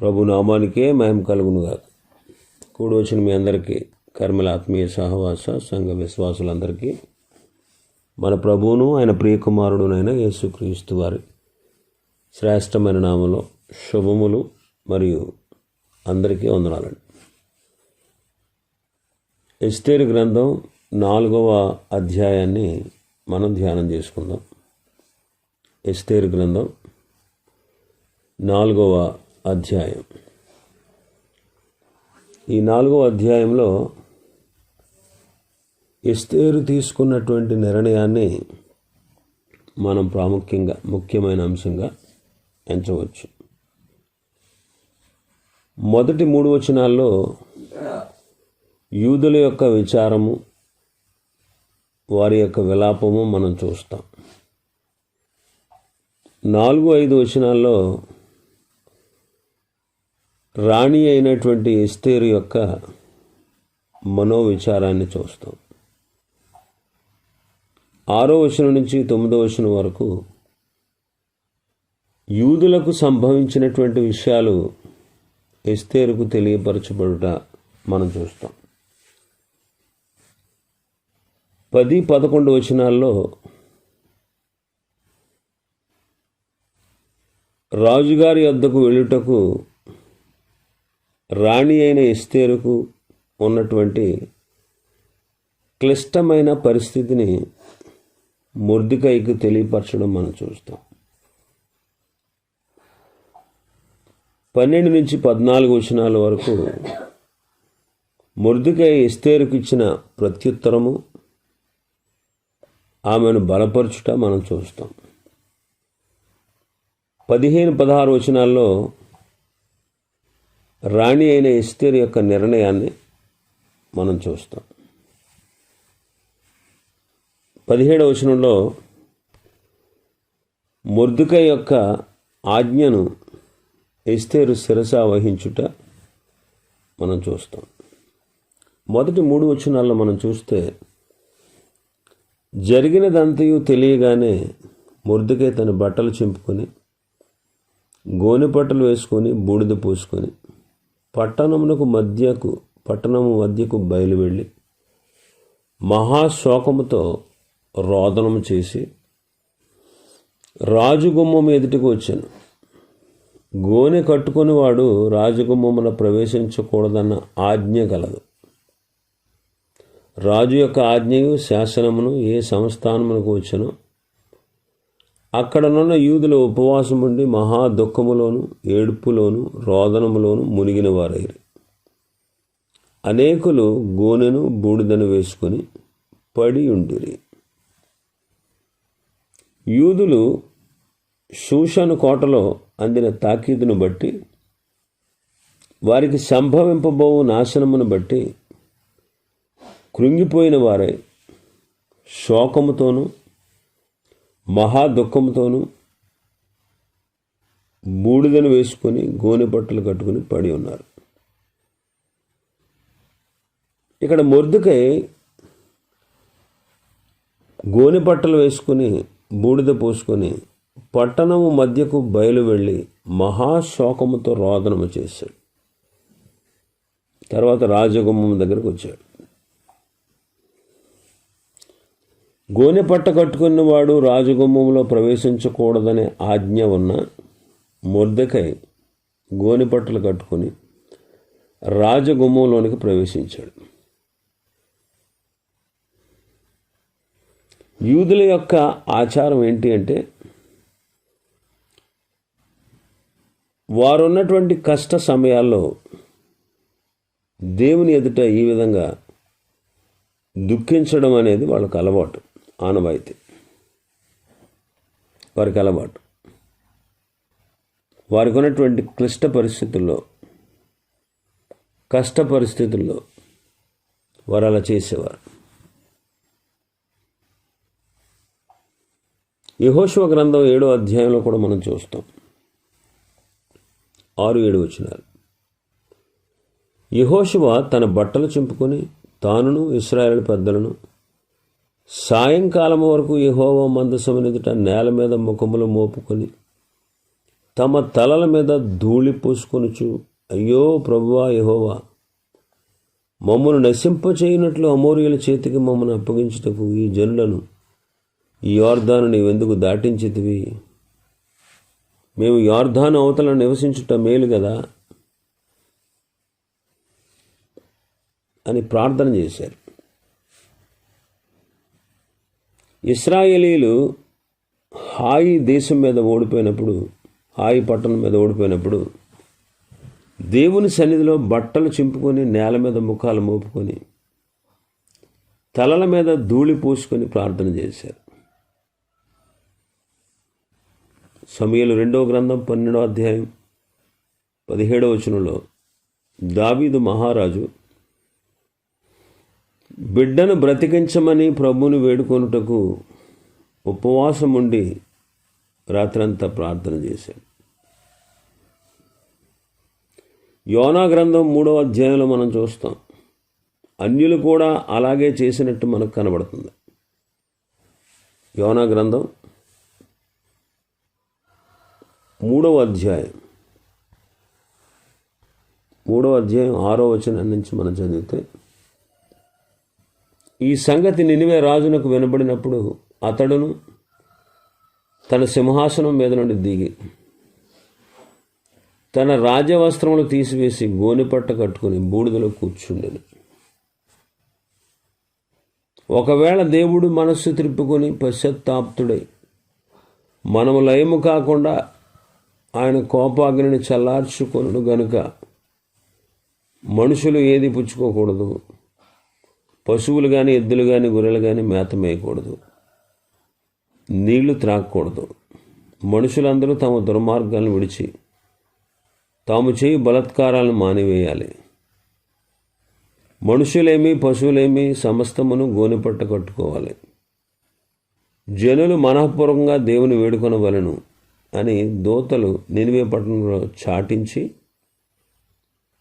ప్రభు నామానికే మహిమ కలుగునుగా కూడి వచ్చిన మీ అందరికీ కర్మల ఆత్మీయ సహవాస సంఘ విశ్వాసులందరికీ మన ప్రభువును ఆయన ప్రియకుమారుడునైన యేసుక్రీస్తు వారి శ్రేష్టమైన నామలో శుభములు మరియు అందరికీ వందనాలండి. ఎస్టేర్ గ్రంథం నాలుగవ అధ్యాయాన్ని మనం ధ్యానం చేసుకుందాం. ఎస్టేర్ గ్రంథం నాలుగవ అధ్యాయం. ఈ నాలుగో అధ్యాయంలో ఎస్తేరు తీసుకున్నటువంటి నిర్ణయాన్ని మనం ప్రాముఖ్యంగా ముఖ్యమైన అంశంగా ఎంచవచ్చు. మొదటి మూడు వచనాల్లో యూదుల యొక్క విచారము వారి యొక్క విలాపము మనం చూస్తాం. నాలుగు ఐదు వచనాల్లో రాణి అయినటువంటి ఎస్తేరు యొక్క మనోవిచారాన్ని చూస్తాం. ఆరో వచనం నుంచి తొమ్మిదో వచనం వరకు యూదులకు సంభవించినటువంటి విషయాలు ఎస్తేరుకు తెలియపరచబడుట మనం చూస్తాం. పది పదకొండు వచనాల్లో రాజుగారి వద్దకు వెళ్ళుటకు రాణి అయిన ఎస్తేరుకు ఉన్నటువంటి క్లిష్టమైన పరిస్థితిని ముర్దికైకి తెలియపరచడం మనం చూస్తాం. పన్నెండు నుంచి పద్నాలుగు వచనాల వరకు ముర్దికై ఎస్తేరుకు ఇచ్చిన ప్రత్యుత్తరము ఆమెను బలపరచుట మనం చూస్తాం. పదిహేను పదహారు వచనాల్లో రాణి అయిన ఎస్తేర్ యొక్క నిర్ణయాన్ని మనం చూస్తాం. పదిహేడవ వచనంలో ముర్దుక యొక్క ఆజ్ఞను ఎస్తేరు శిరస వహించుట మనం చూస్తాం. మొదటి మూడు వచనాల్లో మనం చూస్తే జరిగినదంతయు తెలియగానే ముర్దుకై తన బట్టలు చింపుకొని గోనె బట్టలు వేసుకొని బూడిద పూసుకొని పట్టణమునకు మధ్యకు పట్టణము మధ్యకు బయలువెళ్ళి మహాశోకముతో రోదనము చేసి రాజుగుమ్మం ఎదుటికి వచ్చాను. గోనె కట్టుకొని వాడు రాజగుమ్మమున ప్రవేశించకూడదన్న ఆజ్ఞ కలదు రాజు యొక్క ఆజ్ఞయు శాసనమును ఏ సంస్థానమునకు వచ్చనో అక్కడనున్న యూదుల ఉపవాసం ఉండి మహా దుఃఖములోను ఏడుపులోను రోదనములోను మునిగిన వారైరు అనేకులు గోనెను బూడిదను వేసుకొని పడి ఉండిరి. యూదులు శూషను కోటలో అందిన తాకీదును బట్టి వారికి సంభవింపబోవు నాశనమును బట్టి కృంగిపోయిన వారై శోకముతోనూ మహా దుఃఖంతోనూ బూడిదను వేసుకొని గోనె బట్టలు కట్టుకుని పడి ఉన్నారు. ఇక్కడ మొర్దుకై గోనె బట్టలు వేసుకొని బూడిద పోసుకొని పట్టణము మధ్యకు బయలు వెళ్ళి మహాశోకముతో రోదనము చేశాడు. తర్వాత రాజగుమ్మం దగ్గరకు వచ్చాడు. గోనె పట్ట కట్టుకున్నవాడు రాజగుమ్మంలో ప్రవేశించకూడదనే ఆజ్ఞ ఉన్న మొర్దకై గోనె పట్టలు కట్టుకొని రాజగుమ్మంలోనికి ప్రవేశించాడు. యూదుల యొక్క ఆచారం ఏంటి అంటే వారున్నటువంటి కష్ట సమయాల్లో దేవుని ఎదుట ఈ విధంగా దుఃఖించడం అనేది వాళ్ళకి అలవాటు. ఆనవాయితీ. వారికి అలవాటు. వారికి ఉన్నటువంటి క్లిష్ట పరిస్థితుల్లో కష్ట పరిస్థితుల్లో వారు అలా చేసేవారు. యహోశివ గ్రంథం ఏడో అధ్యాయంలో కూడా మనం చూస్తాం. ఆరు ఏడు వచ్చినారు యహోశివ తన బట్టలు చింపుకొని తానును ఇస్రాయేల్ పెద్దలను సాయంకాలం వరకు యహోవ మందసం ఎదుట నేల మీద ముఖములు మోపుకొని తమ తలల మీద ధూళి పోసుకొనుచు అయ్యో ప్రభువా యహోవా మమ్మను నశింపచేయనట్లు అమోరియుల చేతికి మమ్మల్ని అప్పగించుటకు ఈ జనులను ఈ యార్ధాను నీవెందుకు దాటించితివి? మేము యార్ధాను అవతల నివసించుట మేలు కదా అని ప్రార్థన చేశారు. ఇస్రాయేలీలు హాయి దేశం మీద ఓడిపోయినప్పుడు హాయి పట్టణం మీద ఓడిపోయినప్పుడు దేవుని సన్నిధిలో బట్టలు చింపుకొని నేల మీద ముఖాలు మోపుకొని తలల మీద ధూళి పూసుకొని ప్రార్థన చేశారు. సమయలు రెండవ గ్రంథం పన్నెండవ అధ్యాయం పదిహేడవ వచనంలో దావీదు మహారాజు బిడ్డను బ్రతికించమని ప్రభుని వేడుకొనుటకు ఉపవాసం ఉండి రాత్రంతా ప్రార్థన చేశాడు. యోనా గ్రంథం మూడవ అధ్యాయంలో మనం చూస్తాం. అన్యులు కూడా అలాగే చేసినట్టు మనకు కనబడుతుంది. యోనా గ్రంథం మూడవ అధ్యాయం. మూడవ అధ్యాయం ఆరో వచనం నుంచి మనం చదివితే ఈ సంగతి నినివే రాజునకు వినబడినప్పుడు అతడును తన సింహాసనం మీద నుండి దిగి తన రాజవస్త్రములు తీసివేసి గోనిపట్ట కట్టుకుని బూడిదలో కూర్చుండెను. ఒకవేళ దేవుడు మనస్సు త్రిప్పుకొని పశ్చత్తాప్తుడై మనము లయము కాకుండా ఆయన కోపాగ్నిని చల్లార్చుకొనుడు గనుక మనుషులు ఏది పుచ్చుకోకూడదు. పశువులు కానీ ఎద్దులు కానీ గొర్రెలు కానీ మేత మేయకూడదు. నీళ్ళు త్రాగకూడదు. మనుషులందరూ తమ దుర్మార్గాలను విడిచి తాము చేయి బలత్కారాలను మానివేయాలి. మనుషులేమి పశువులేమి సమస్తమును గోనెపట్ట కట్టుకోవాలి. జనులు మనఃపూర్వకంగా దేవుని వేడుకొనవలను అని దోతలు నినివే పట్టణంలో చాటించి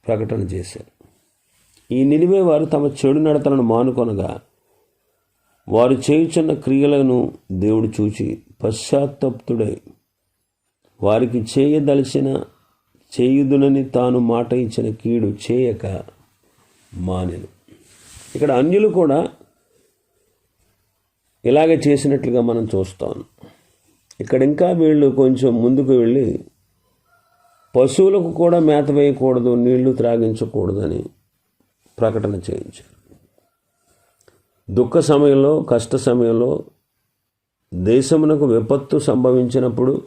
ప్రకటన చేశారు. ఈ నినివే వారు తమ చెడు నడతలను మానుకొనగా వారు చేయుచున్న క్రియలను దేవుడు చూచి పశ్చాత్తప్తుడై వారికి చేయదలిచిన చేయుదునని తాను మాట ఇచ్చిన కీడు చేయక మానెను. ఇక్కడ అన్యులు కూడా ఇలాగే చేసినట్లుగా మనం చూస్తాం. ఇక్కడ ఇంకా వీళ్ళు కొంచెం ముందుకు వెళ్ళి పశువులకు కూడా మేత వేయకూడదు నీళ్ళు త్రాగించకూడదని ప్రకటన చేయించారు. దుఃఖ సమయంలో కష్ట సమయంలో దేశమునకు విపత్తు సంభవించినప్పుడు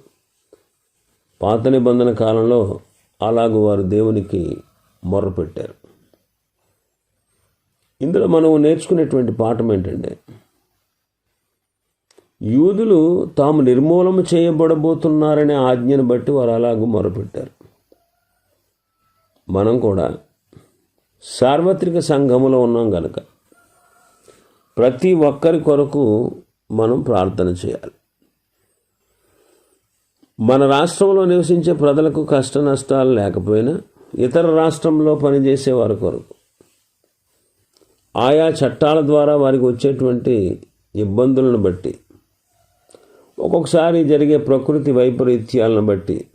పాత నిబంధన కాలంలో అలాగూ వారు దేవునికి మొర్రపెట్టారు. ఇందులో మనం నేర్చుకునేటువంటి పాఠం ఏంటంటే యూదులు తాము నిర్మూలన చేయబడబోతున్నారనే ఆజ్ఞను బట్టి వారు అలాగూ మొరపెట్టారు మనం కూడా సార్వత్రిక సంఘములో ఉన్నాం కనుక ప్రతి ఒక్కరి కొరకు మనం ప్రార్థన చేయాలి. మన రాష్ట్రంలో నివసించే ప్రజలకు కష్ట నష్టాలు లేకపోయినా ఇతర రాష్ట్రంలో పనిచేసే వారి కొరకు ఆయా చట్టాల ద్వారా వారికి వచ్చేటువంటి ఇబ్బందులను బట్టి ఒక్కొక్కసారి జరిగే ప్రకృతి వైపరీత్యాలను బట్టి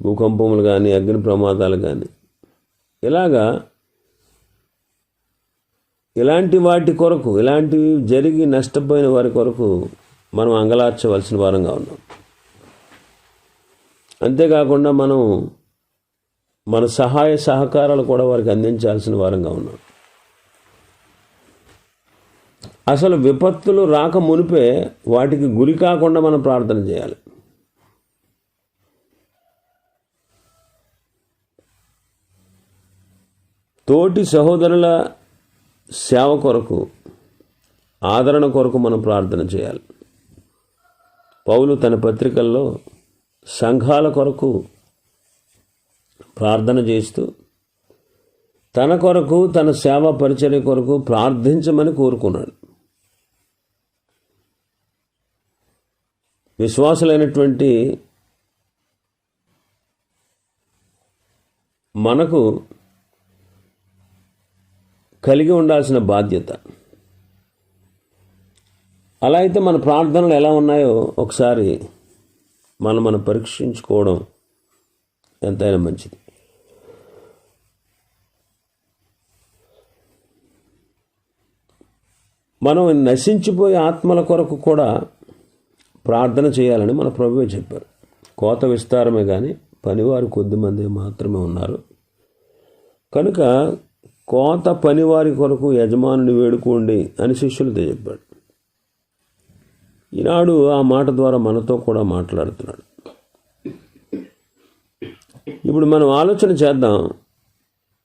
భూకంపములు కానీ అగ్ని ప్రమాదాలు కానీ ఇలాగా ఇలాంటి వాటి కొరకు ఇలాంటివి జరిగి నష్టపోయిన వారి కొరకు మనం అంగలార్చవలసిన వారంగా ఉన్నాం. అంతేకాకుండా మనం మన సహాయ సహకారాలు కూడా వారికి అందించాల్సిన వారంగా ఉన్నాం. అసలు విపత్తులు రాక మునిపే వాటికి గురి కాకుండా మనం ప్రార్థన చేయాలి. తోటి సహోదరుల సేవ కొరకు ఆదరణ కొరకు మనం ప్రార్థన చేయాలి. పౌలు తన పత్రికల్లో సంఘాల కొరకు ప్రార్థన చేస్తూ తన కొరకు తన సేవా పరిచర్య కొరకు ప్రార్థించమని కోరుకున్నాడు. విశ్వాసులైనటువంటి మనకు కలిగి ఉండాల్సిన బాధ్యత. అలా అయితే మన ప్రార్థనలు ఎలా ఉన్నాయో ఒకసారి మనం మనం పరీక్షించుకోవడం ఎంతైనా మంచిది. మనం నశించిపోయే ఆత్మల కొరకు కూడా ప్రార్థన చేయాలని మన ప్రభువే చెప్పారు. కోత విస్తారమే కానీ పనివారు కొద్దిమంది మాత్రమే ఉన్నారు. కనుక కోత పనివారి కొరకు యజమానుని వేడుకోండి అని శిష్యులతో చెప్పాడు. ఈనాడు ఆ మాట ద్వారా మనతో కూడా మాట్లాడుతున్నాడు. ఇప్పుడు మనం ఆలోచన చేద్దాం.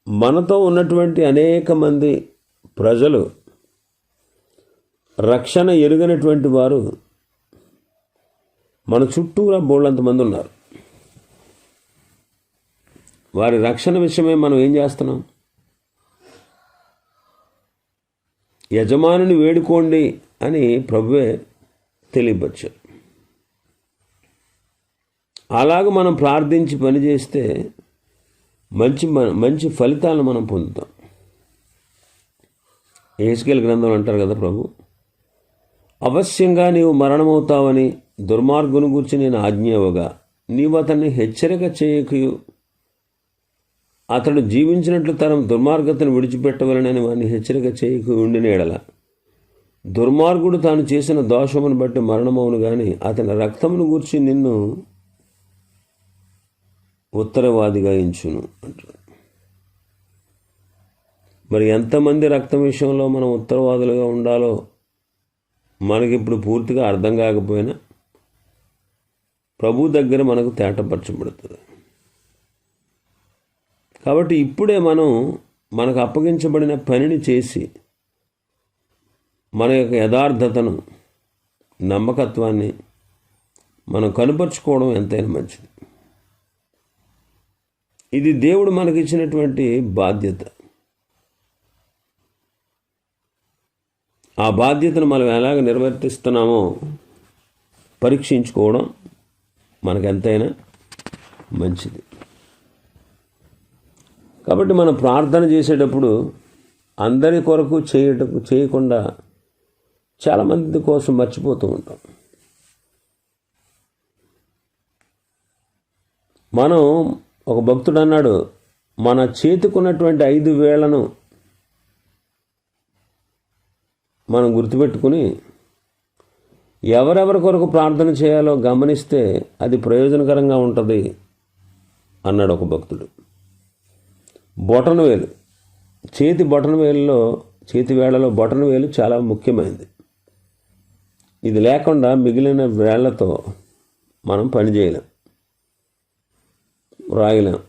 మనతో ఉన్నటువంటి అనేక మంది ప్రజలు రక్షణ ఎరుగనటువంటి వారు మన చుట్టూరా బోళ్ళంత మంది ఉన్నారు. వారి రక్షణ విషయమే మనం ఏం చేస్తున్నాం? యజమానుని వేడుకోండి అని ప్రభువే తెలియపరిచారు అలాగ మనం ప్రార్థించి పనిచేస్తే మంచి మంచి ఫలితాలను మనం పొందుతాం. ఏసుకెళ్ళ గ్రంథం అంటారు కదా ప్రభు అవశ్యంగా నీవు మరణమవుతావని దుర్మార్గుని గురించి నేను ఆజ్ఞ ఇవ్వగా నీవు అతన్ని హెచ్చరిక చేయకయు. అతడు జీవించినట్లు తన దుర్మార్గతను విడిచిపెట్టవలనని వారిని హెచ్చరిక చేయకు ఉండిన ఎడల. దుర్మార్గుడు తాను చేసిన దోషమును బట్టి మరణమవును గాని అతని రక్తమును గూర్చి నిన్ను ఉత్తరవాదిగా ఎంచును అంటాడు. మరి ఎంతమంది రక్తం విషయంలో మనం ఉత్తరవాదులుగా ఉండాలో మనకిప్పుడు పూర్తిగా అర్థం కాకపోయినా ప్రభు దగ్గర మనకు తేటపరచబడుతుంది. కాబట్టి ఇప్పుడే మనం మనకు అప్పగించబడిన పనిని చేసి మన యొక్క యథార్థతను నమ్మకత్వాన్ని మనం కనుపరుచుకోవడం ఎంతైనా మంచిది. ఇది దేవుడు మనకిచ్చినటువంటి బాధ్యత. ఆ బాధ్యతను మనం ఎలాగ నిర్వర్తిస్తున్నామో పరీక్షించుకోవడం మనకెంతైనా మంచిది. కాబట్టి మనం ప్రార్థన చేసేటప్పుడు అందరి కొరకు చేయటం చేయకుండా చాలామంది కోసం మర్చిపోతూ ఉంటాం. మనం ఒక భక్తుడు అన్నాడు మన చేతికున్నటువంటి ఐదు వేలను మనం గుర్తుపెట్టుకుని ఎవరెవరి కొరకు ప్రార్థన చేయాలో గమనిస్తే అది ప్రయోజనకరంగా ఉంటుంది అన్నాడు ఒక భక్తుడు. బొటన వేలు. చేతి బొటన వేలులో చేతి వేళ్ళలో బొటన వేలు చాలా ముఖ్యమైనది. ఇది లేకుండా మిగిలిన వేళ్ళతో మనం పని చేయలేం. రాయలేం.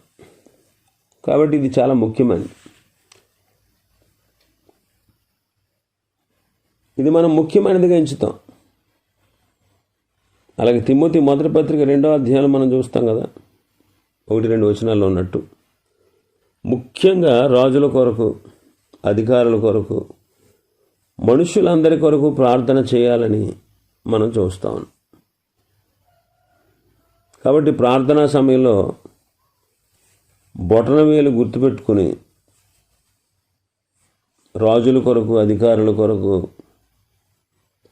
కాబట్టి ఇది చాలా ముఖ్యమైనది. ఇది మనం ముఖ్యమైనదిగా ఎంచుతాం. అలాగే తిమ్మతి మొదటి పత్రిక రెండో అధ్యాయంలో మనం చూస్తాం కదా. ఒకటి రెండు వచనాల్లో ఉన్నట్టు. ముఖ్యంగా రాజుల కొరకు అధికారుల కొరకు మనుషులందరి కొరకు ప్రార్థన చేయాలని మనం చూస్తాం కాబట్టి ప్రార్థనా సమయంలో బొటన వేలు గుర్తుపెట్టుకుని రాజుల కొరకు అధికారుల కొరకు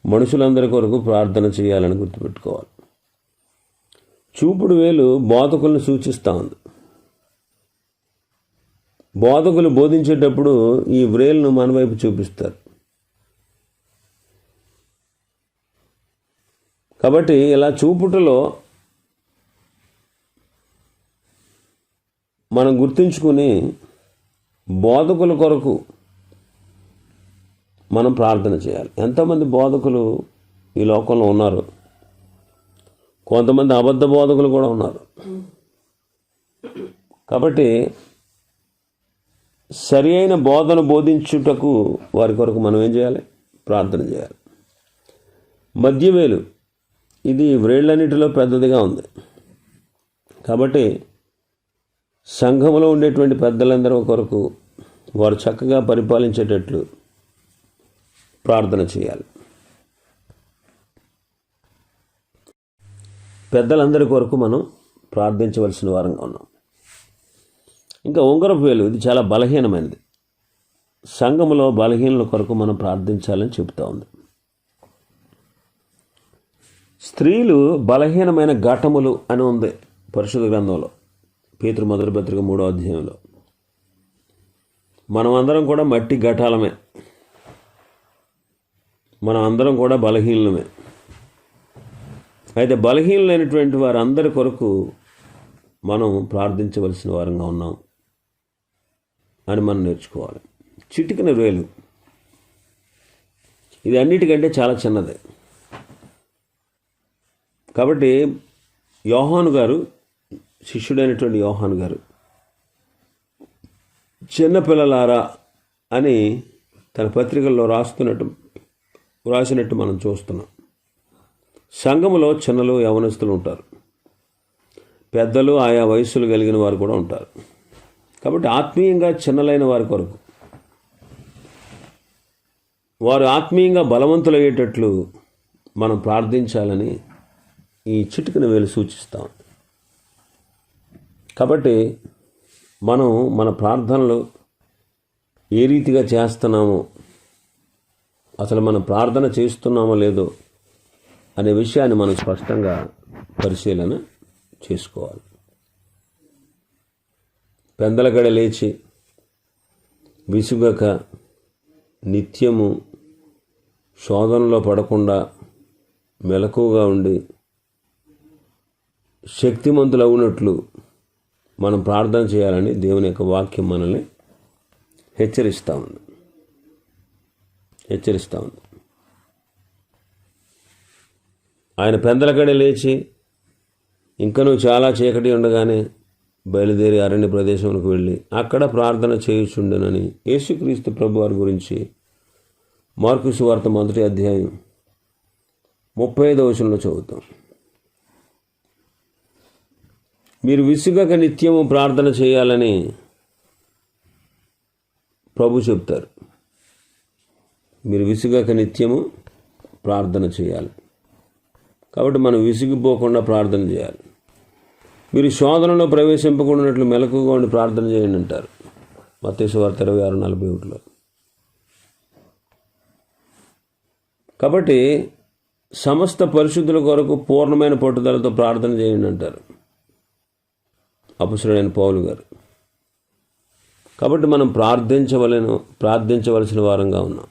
మనుషులందరి కొరకు ప్రార్థన చేయాలని గుర్తుపెట్టుకోవాలి. చూపుడు వేలు బోధకులను సూచిస్తూ ఉంది. బోధకులు బోధించేటప్పుడు ఈ వ్రేల్ను మన వైపు చూపిస్తారు. కాబట్టి ఇలా చూపుటలో మనం గుర్తుంచుకుని బోధకుల కొరకు మనం ప్రార్థన చేయాలి. ఎంతమంది బోధకులు ఈ లోకంలో ఉన్నారు? కొంతమంది అబద్ధ బోధకులు కూడా ఉన్నారు. కాబట్టి సరి అయిన బోధన బోధించుటకు వారి కొరకు మనం ఏం చేయాలి? ప్రార్థన చేయాలి. మధ్యవేలు ఇది వ్రేళ్ళన్నిటిలో పెద్దదిగా ఉంది. కాబట్టి సంఘంలో ఉండేటువంటి పెద్దలందరూ కొరకు వారు చక్కగా పరిపాలించేటట్లు ప్రార్థన చేయాలి. పెద్దలందరి కొరకు మనం ప్రార్థించవలసిన వారంగా ఉన్నాం. ఇంకా ఉంగరపు వేలు ఇది చాలా బలహీనమైనది. సంఘములో బలహీనుల కొరకు మనం ప్రార్థించాలని చెబుతా ఉంది. స్త్రీలు బలహీనమైన ఘటములు అని ఉంది పరిశుద్ధ గ్రంథంలో పేతృ మొదటి పత్రిక మూడో అధ్యాయంలో. మనం అందరం కూడా మట్టి ఘటాలమే. మనం అందరం కూడా బలహీనమే అయితే బలహీనమైనటువంటి వారందరి కొరకు మనం ప్రార్థించవలసిన వారంగా ఉన్నాం. అని మనం నేర్చుకోవాలి. చిటికిన వేలు ఇది అన్నిటికంటే చాలా చిన్నది. కాబట్టి యోహాను గారు శిష్యుడైనటువంటి యోహాను గారు చిన్నపిల్లలారా అని తన పత్రికల్లో రాస్తున్నట్టు రాసినట్టు మనం చూస్తున్నాం. సంఘములో చిన్నలు యవనస్తులు ఉంటారు. పెద్దలు ఆయా వయస్సులు కలిగిన వారు కూడా ఉంటారు. కాబట్టి ఆత్మీయంగా చిన్నలైన వారి కొరకు. వారు ఆత్మీయంగా బలవంతులయ్యేటట్లు మనం ప్రార్థించాలని ఈ చిటికన వేలు సూచిస్తాం కాబట్టి మనం మన ప్రార్థనలు ఏ రీతిగా చేస్తున్నామో అసలు మనం ప్రార్థన చేస్తున్నామో లేదో అనే విషయాన్ని మనం స్పష్టంగా పరిశీలన చేసుకోవాలి. పెందలగడ లేచి విసుగక నిత్యము శోధనలో పడకుండా మెలకుగా ఉండి శక్తిమంతులు అవునట్లు మనం ప్రార్థన చేయాలని దేవుని యొక్క వాక్యం మనల్ని హెచ్చరిస్తూ ఉంది. హెచ్చరిస్తూ ఉంది. ఆయన పెందలకడే లేచి ఇంకనూ చాలా చీకటి ఉండగానే బయలుదేరి అరణ్య ప్రదేశంలోకి వెళ్ళి అక్కడ ప్రార్థన చేయుచుండనని యేసుక్రీస్తు ప్రభువారి గురించి మార్కు సువార్త మొదటి అధ్యాయం ముప్పై ఐదో వచనంలో చదువుతాం. మీరు విసుగక నిత్యము ప్రార్థన చేయాలని ప్రభు చెప్తారు. మీరు విసుగక నిత్యము ప్రార్థన చేయాలి. కాబట్టి మనం విసిగిపోకుండా ప్రార్థన చేయాలి. మీరు శోధనలో ప్రవేశింపకుండానట్లు మెలకుగా ఉండి ప్రార్థన చేయండి అంటారు. మతేశ్వార్త ఇరవై ఆరు నలభై ఒకటిలో. కాబట్టి సమస్త పరిశుద్ధుల కొరకు పూర్ణమైన పట్టుదలతో ప్రార్థన చేయండి అంటారు. అపుసుడైన పౌలు గారు. కాబట్టి మనం ప్రార్థించవలను ప్రార్థించవలసిన వారంగా ఉన్నాం.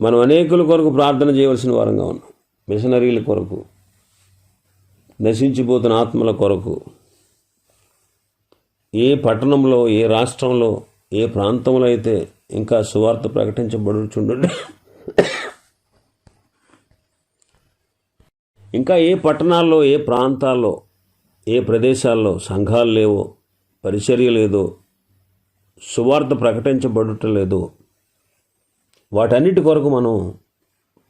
మనం అనేకుల కొరకు ప్రార్థన చేయవలసిన వారంగా ఉన్నాం. మిషనరీల కొరకు నశించిపోతున్న ఆత్మల కొరకు ఏ పట్టణంలో ఏ రాష్ట్రంలో ఏ ప్రాంతంలో అయితే ఇంకా సువార్త ప్రకటించబడుచుండు ఇంకా ఏ పట్టణాల్లో ఏ ప్రాంతాల్లో ఏ ప్రదేశాల్లో సంఘాలు లేవో పరిచర్య లేదో సువార్త ప్రకటించబడటం లేదో వాటన్నిటి కొరకు మనం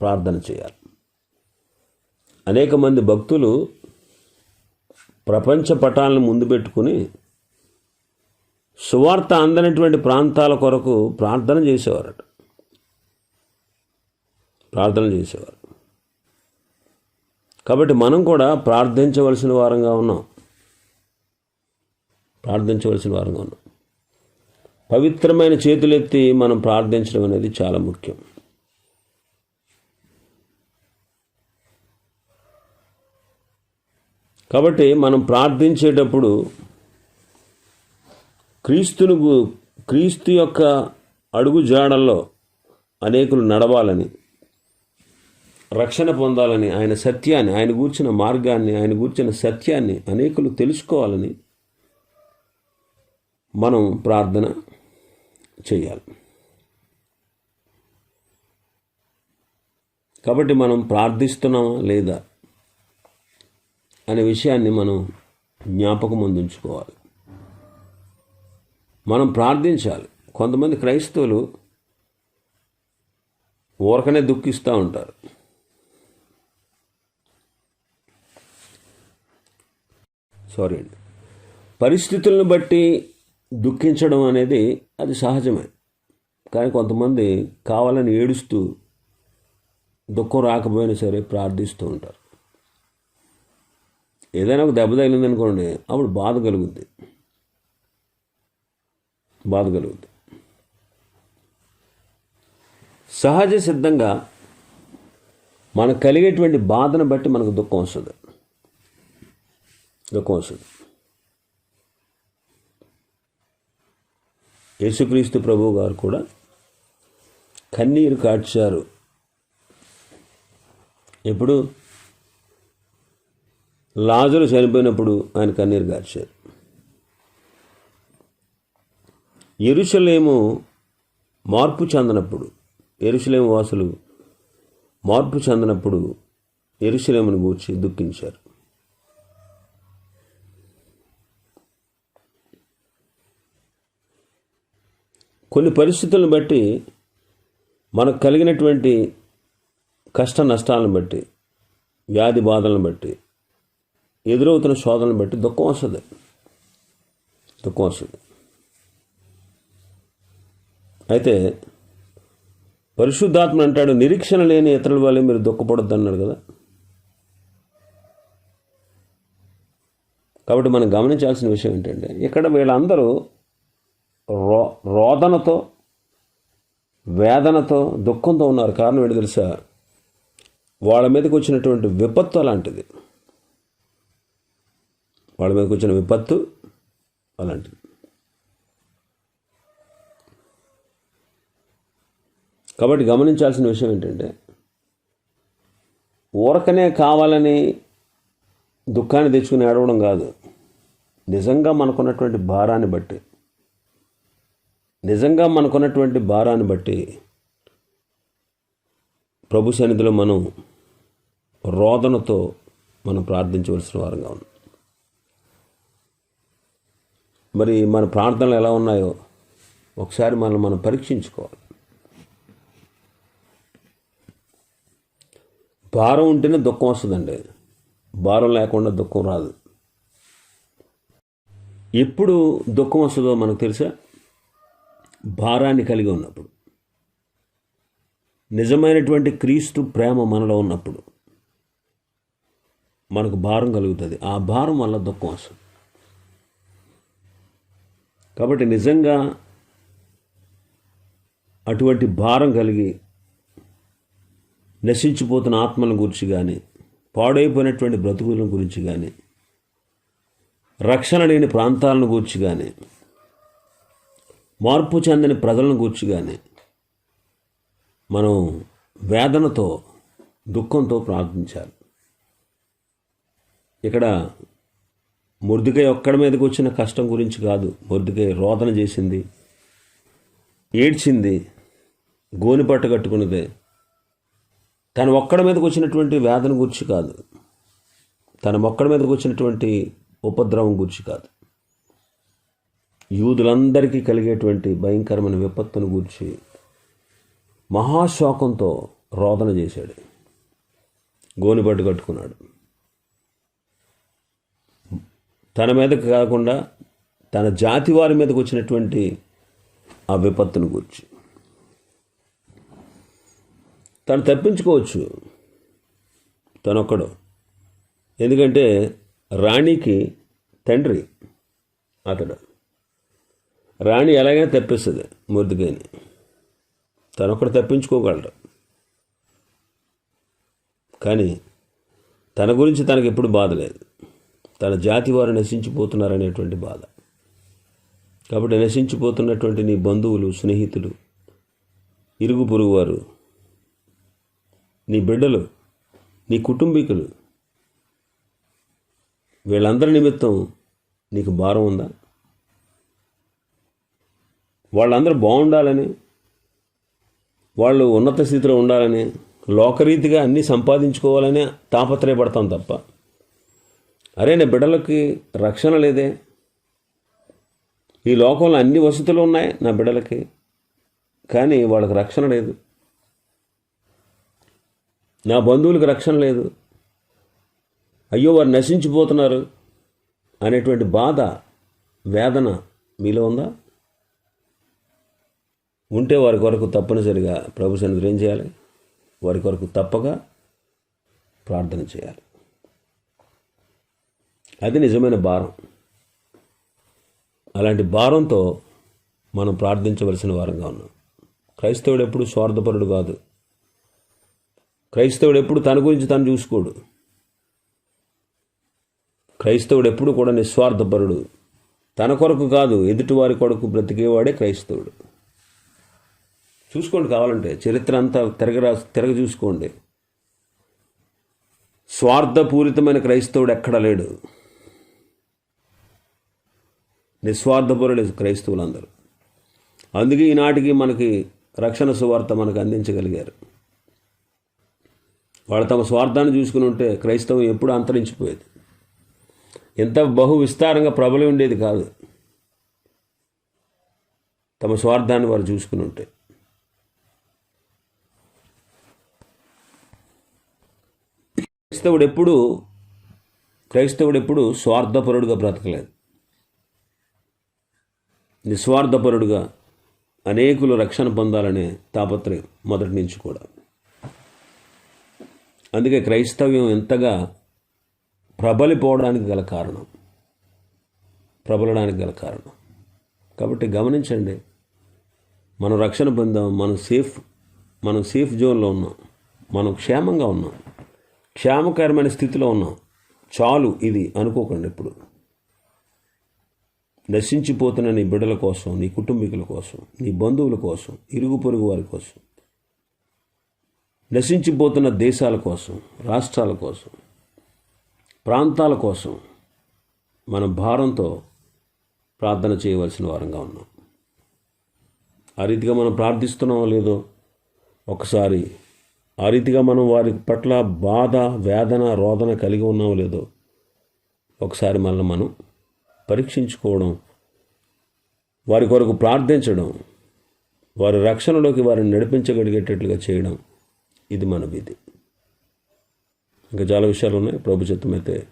ప్రార్థన చేయాలి. అనేక మంది భక్తులు ప్రపంచ పటాలను ముందు పెట్టుకుని సువార్త అందనటువంటి ప్రాంతాల కొరకు ప్రార్థన చేసేవారట. ప్రార్థన చేసేవారు. కాబట్టి మనం కూడా ప్రార్థించవలసిన వారంగా ఉన్నాం. ప్రార్థించవలసిన వారంగా ఉన్నాం. పవిత్రమైన చేతులెత్తి మనం ప్రార్థించడం అనేది చాలా ముఖ్యం. కాబట్టి మనం ప్రార్థించేటప్పుడు క్రీస్తును గు- క్రీస్తు యొక్క అడుగు జాడల్లో అనేకులు నడవాలని రక్షణ పొందాలని ఆయన సత్యాన్ని ఆయన గూర్చిన మార్గాన్ని ఆయన గూర్చిన సత్యాన్ని అనేకులు తెలుసుకోవాలని మనం ప్రార్థన చేయాలి. కాబట్టి మనం ప్రార్థిస్తున్నామా లేదా? అనే విషయాన్ని మనం జ్ఞాపకం అందించుకోవాలి మనం ప్రార్థించాలి. కొంతమంది క్రైస్తవులు ఊరకనే దుఃఖిస్తూ ఉంటారు. సారీ అండి. పరిస్థితులను బట్టి దుఃఖించడం అనేది అది సహజమే. కానీ కొంతమంది కావాలని ఏడుస్తూ దుఃఖం రాకపోయినా సరే ప్రార్థిస్తూ ఉంటారు. ఏదైనా ఒక దెబ్బ తగిలింది అనుకోండి అప్పుడు బాధ కలుగుద్ది. బాధ కలుగుద్ది. సహజ సిద్ధంగా మనకు కలిగేటువంటి బాధను బట్టి మనకు దుఃఖం వస్తుంది. దుఃఖం వస్తుంది. యేసుక్రీస్తు ప్రభు గారు కూడా కన్నీరు కాడ్చారు ఎప్పుడు? లాజరు చనిపోయినప్పుడు ఆయన కన్నీరు గార్చారు. ఎరుషలేము మార్పు చెందనప్పుడు ఎరుషలేము వాసులు మార్పు చెందినప్పుడు ఎరుషలేమును గూర్చి దుఃఖించారు. కొన్ని పరిస్థితులను బట్టి మనకు కలిగినటువంటి కష్ట నష్టాలను బట్టి వ్యాధి బాధలను బట్టి ఎదురవుతున్న శోధనలను బట్టి దుఃఖం వస్తుంది. దుఃఖం వస్తుంది. అయితే పరిశుద్ధాత్మ అంటాడు నిరీక్షణ లేని ఇతరుల వల్లే మీరు దుఃఖపడొద్దు అన్నాడు కదా. కాబట్టి మనం గమనించాల్సిన విషయం ఏంటంటే ఇక్కడ వీళ్ళందరూ రో రోదనతో వేదనతో దుఃఖంతో ఉన్నారు. కారణం ఏంటి తెలుసా? వాళ్ళ మీదకి వచ్చినటువంటి విపత్తు అలాంటిది. వాళ్ళ మీద కూర్చున్న విపత్తు అలాంటిది. కాబట్టి గమనించాల్సిన విషయం ఏంటంటే ఊరకనే కావాలని దుఃఖాన్ని తెచ్చుకుని ఏడవడం కాదు. నిజంగా మనకున్నటువంటి భారాన్ని బట్టి నిజంగా మనకున్నటువంటి భారాన్ని బట్టి ప్రభు సన్నిధిలో మనం రోదనతో మనం ప్రార్థించవలసిన వారంగా ఉన్నాం. మరి మన ప్రార్థనలు ఎలా ఉన్నాయో ఒకసారి మనం మనం పరీక్షించుకోవాలి. భారం ఉంటేనే దుఃఖం వస్తుందండి. భారం లేకుండా దుఃఖం రాదు. ఎప్పుడు దుఃఖం వస్తుందో మనకు తెలుసా? భారాన్ని కలిగి ఉన్నప్పుడు. నిజమైనటువంటి క్రీస్తు ప్రేమ మనలో ఉన్నప్పుడు మనకు భారం కలుగుతుంది. ఆ భారం వల్ల దుఃఖం వస్తుంది. కాబట్టి నిజంగా అటువంటి భారం కలిగి నశించిపోతున్న ఆత్మల గురించి కానీ పాడైపోయినటువంటి బ్రతుకుల గురించి కానీ రక్షణ లేని ప్రాంతాలను గూర్చి కానీ మార్పు చెందని ప్రజలను గూర్చి కానీ మనం వేదనతో దుఃఖంతో ప్రార్థించాలి. ఇక్కడ మురిదికై ఒక్కడి మీదకి వచ్చిన కష్టం గురించి కాదు. మురిదికై రోదన చేసింది. ఏడ్చింది. గోనిపట్ట కట్టుకున్నదే. తన ఒక్కడి మీదకి వచ్చినటువంటి వేదన గురించి కాదు. తన మొక్కడి మీదకి వచ్చినటువంటి ఉపద్రవం గురించి కాదు. యూదులందరికీ కలిగేటువంటి భయంకరమైన విపత్తును గూర్చి మహాశోకంతో రోదన చేశాడు. గోనిపట్టు కట్టుకున్నాడు. తన మీదకి కాకుండా తన జాతి వారి మీదకి వచ్చినటువంటి ఆ విపత్తును గూర్చి. తను తప్పించుకోవచ్చు. తనొక్కడు. ఎందుకంటే రాణికి తండ్రి అతడు. రాణి ఎలాగైనా తప్పిస్తుంది మురిదిగాని తనొక్కడు తప్పించుకోగలడు. కానీ తన గురించి తనకు ఎప్పుడు బాధ లేదు. తన జాతి వారు నశించిపోతున్నారనేటువంటి బాధ. కాబట్టి నశించిపోతున్నటువంటి నీ బంధువులు స్నేహితులు ఇరుగు పొరుగు వారు నీ బిడ్డలు నీ కుటుంబీకులు వీళ్ళందరి నిమిత్తం నీకు భారం ఉందా? వాళ్ళందరూ బాగుండాలని వాళ్ళు ఉన్నత స్థితిలో ఉండాలని లోకరీతిగా అన్నీ సంపాదించుకోవాలని తాపత్రయపడతాం తప్ప అరే నా బిడ్డలకి రక్షణ లేదే. ఈ లోకంలో అన్ని వసతులు ఉన్నాయి నా బిడ్డలకి కానీ వాళ్ళకి రక్షణ లేదు. నా బంధువులకు రక్షణ లేదు. అయ్యో వారు నశించిపోతున్నారు అనేటువంటి బాధ వేదన మీలో ఉందా? ఉంటే వారి కొరకు తప్పనిసరిగా ప్రభు సన్నిధిలో ఏం చేయాలి? వారి కొరకు తప్పగా ప్రార్థన చేయాలి. అది నిజమైన భారం. అలాంటి భారంతో మనం ప్రార్థించవలసిన వారంగా ఉన్నాం. క్రైస్తవుడు ఎప్పుడు స్వార్థపరుడు కాదు. క్రైస్తవుడు ఎప్పుడు తన గురించి తను చూసుకోడు. క్రైస్తవుడు ఎప్పుడు కూడా నిస్వార్థపరుడు. తన కొరకు కాదు ఎదుటివారి కొరకు బ్రతికేవాడే క్రైస్తవుడు. చూసుకోండి కావాలంటే చరిత్ర అంతా తిరగరా తిరగ చూసుకోండి స్వార్థపూరితమైన క్రైస్తవుడు ఎక్కడ లేడు. నిస్వార్థపరుడు క్రైస్తవులందరూ. అందుకే ఈనాటికి మనకి రక్షణ సువార్త మనకు అందించగలిగారు. వాళ్ళు తమ స్వార్థాన్ని చూసుకుని ఉంటే క్రైస్తవం ఎప్పుడు అంతరించిపోయేది. ఎంత బహు విస్తారంగా ప్రబలి ఉండేది కాదు. తమ స్వార్థాన్ని వారు చూసుకుని ఉంటే. క్రైస్తవుడు ఎప్పుడు క్రైస్తవుడు ఎప్పుడు స్వార్థపరుడుగా బ్రతకలేదు. నిస్వార్థపరుడుగా అనేకులు రక్షణ పొందాలనే తాపత్రయం మొదటి నుంచి కూడా. అందుకే క్రైస్తవ్యం ఎంతగా ప్రబలిపోవడానికి గల కారణం. ప్రబలడానికి గల కారణం. కాబట్టి గమనించండి మనం రక్షణ పొందాం మనం సేఫ్ మనం సేఫ్ జోన్లో ఉన్నాం మనం క్షేమంగా ఉన్నాం క్షేమకరమైన స్థితిలో ఉన్నాం. చాలు ఇది అనుకోకండి ఇప్పుడు నశించిపోతున్న నీ బిడ్డల కోసం నీ కుటుంబీకుల కోసం నీ బంధువుల కోసం ఇరుగు పొరుగు వారి కోసం నశించిపోతున్న దేశాల కోసం రాష్ట్రాల కోసం ప్రాంతాల కోసం మన భారంతో ప్రార్థన చేయవలసిన వారంగా ఉన్నాం. ఆ రీతిగా మనం ప్రార్థిస్తున్నామో లేదో ఒకసారి ఆ రీతిగా మనం వారి పట్ల బాధ వేదన రోదన కలిగి ఉన్నామో లేదో ఒకసారి మనల్ని మనం పరీక్షించుకోవడం వారి కొరకు ప్రార్థించడం వారి రక్షణలోకి వారిని నడిపించగలిగేటట్లుగా చేయడం ఇది మన విధి. ఇంకా చాలా విషయాలు ఉన్నాయి. ప్రభు చిత్తమైతే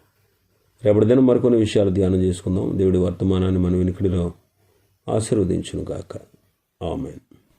రేపటి దినం మరికొన్ని విషయాలు ధ్యానం చేసుకుందాం. దేవుడి వర్తమానాన్ని మన వినికిడిలో ఆశీర్వదించును గాక ఆమెన్.